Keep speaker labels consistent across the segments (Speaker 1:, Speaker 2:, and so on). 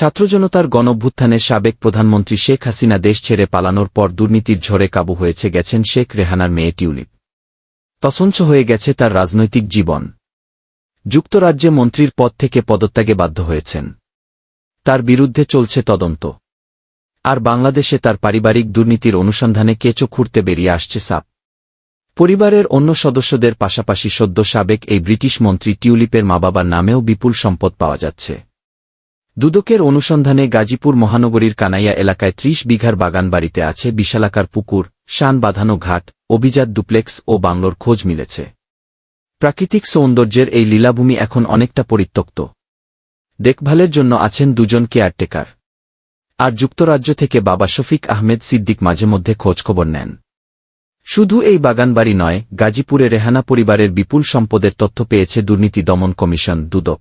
Speaker 1: ছাত্রজনতার গণভ্যুত্থানে সাবেক প্রধানমন্ত্রী শেখ হাসিনা দেশ ছেড়ে পালানোর পর দুর্নীতির ঝড়ে কাবু হয়েছে গেছেন শেখ রেহানার মেয়ে টিউলিপ। তসঞ্চ হয়ে গেছে তার রাজনৈতিক জীবন। যুক্তরাজ্যে মন্ত্রীর পদ থেকে পদত্যাগে বাধ্য হয়েছেন। তার বিরুদ্ধে চলছে তদন্ত। আর বাংলাদেশে তার পারিবারিক দুর্নীতির অনুসন্ধানে কেঁচো খুঁড়তে বেরিয়ে আসছে সাপ। পরিবারের অন্য সদস্যদের পাশাপাশি সদ্য সাবেক এই ব্রিটিশ মন্ত্রী টিউলিপের মা বাবার নামেও বিপুল সম্পদ পাওয়া যাচ্ছে। দুদকের অনুসন্ধানে গাজীপুর মহানগরীর কানাইয়া এলাকায় ত্রিশ বিঘার বাগান বাড়িতে আছে বিশালাকার পুকুর, শান বাঁধানো ঘাট, অভিজাত ডুপ্লেক্স ও বাংলোর খোঁজ মিলেছে। প্রাকৃতিক সৌন্দর্যের এই লীলাভূমি এখন অনেকটা পরিত্যক্ত। দেখভালের জন্য আছেন দুজন কেয়ারটেকার। আর যুক্তরাজ্য থেকে বাবা শফিক আহমেদ সিদ্দিক মাঝে মধ্যে খোঁজখবর নেন। শুধু এই বাগানবাড়ি নয়, গাজীপুরে রেহানা পরিবারের বিপুল সম্পদের তথ্য পেয়েছে দুর্নীতি দমন কমিশন দুদক।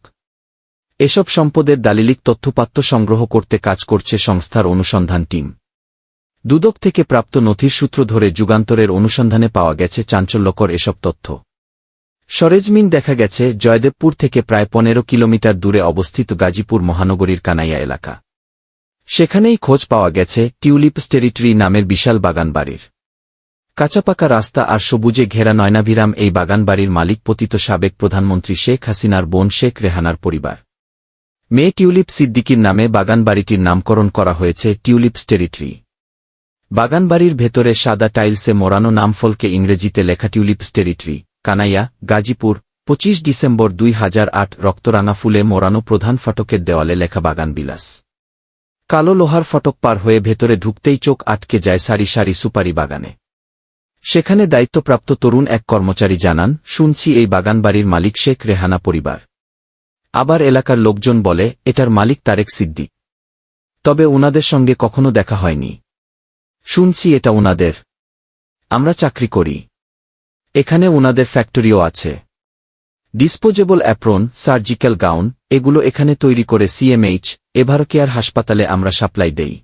Speaker 1: এসব সম্পদের দালিলিক তথ্যপাত্য সংগ্রহ করতে কাজ করছে সংস্থার অনুসন্ধান টিম। দুদক থেকে প্রাপ্ত নথির সূত্র ধরে যুগান্তরের অনুসন্ধানে পাওয়া গেছে চাঞ্চল্যকর এসব তথ্য। সরেজমিন দেখা গেছে জয়দেবপুর থেকে প্রায় পনেরো কিলোমিটার দূরে অবস্থিত গাজীপুর মহানগরীর কানাইয়া এলাকা। সেখানেই খোঁজ পাওয়া গেছে টিউলিপ টেরিটরি নামের বিশাল বাগানবাড়ির। কাঁচাপাকা রাস্তা আর সবুজে ঘেরা নয়নাভিরাম এই বাগানবাড়ির মালিক পতিত সাবেক প্রধানমন্ত্রী শেখ হাসিনার বোন শেখ রেহানার পরিবার। মেয়ে টিউলিপ সিদ্দিকির নামে বাগানবাড়িটির নামকরণ করা হয়েছে টিউলিপস টেরিটরি বাগানবাড়ির ভেতরে সাদা টাইলসে মোড়ানো নামফলকে ইংরেজিতে লেখা টিউলিপস টেরিটরি কানাইয়া, গাজীপুর, পঁচিশ ডিসেম্বর দুই হাজার আট রক্তরাঙা ফুলে মোড়ানো প্রধান ফটকের দেওয়ালে লেখা বাগান বিলাস কালো লোহার ফটক পার হয়ে ভেতরে ঢুকতেই চোখ আটকে যায় সারি সারি সুপারি বাগানে। সেখানে দায়িত্বপ্রাপ্ত তরুণ এক কর্মচারী জানান, শুনছি এই বাগানবাড়ির মালিক শেখ রেহানা পরিবার। আবার এলাকার লোকজন বলে, এটার মালিক তারেক সিদ্দিক। তবে উনাদের সঙ্গে কখনো দেখা হয়নি। শুনছি এটা উনাদের। আমরা চাকরি করি। এখানে উনাদের ফ্যাক্টরিও আছে। ডিসপোজেবল অ্যাপ্রন, সার্জিক্যাল গাউন, এগুলো এখানে তৈরি করে সিএমএইচ এভারো কেয়ার হাসপাতালে আমরা সাপ্লাই দেই।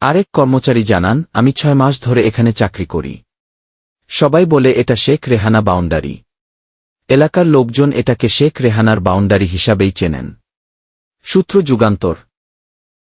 Speaker 1: আরেক কর্মচারী জানান, আমি ছয় মাস ধরে এখানে চাকরি করি। সবাই বলে, এটা শেখ রেহানা বাউন্ডারি। এলাকার লোকজন এটাকে শেখ রেহানার বাউন্ডারি হিসাবেই চেনেন। সূত্র যুগান্তর।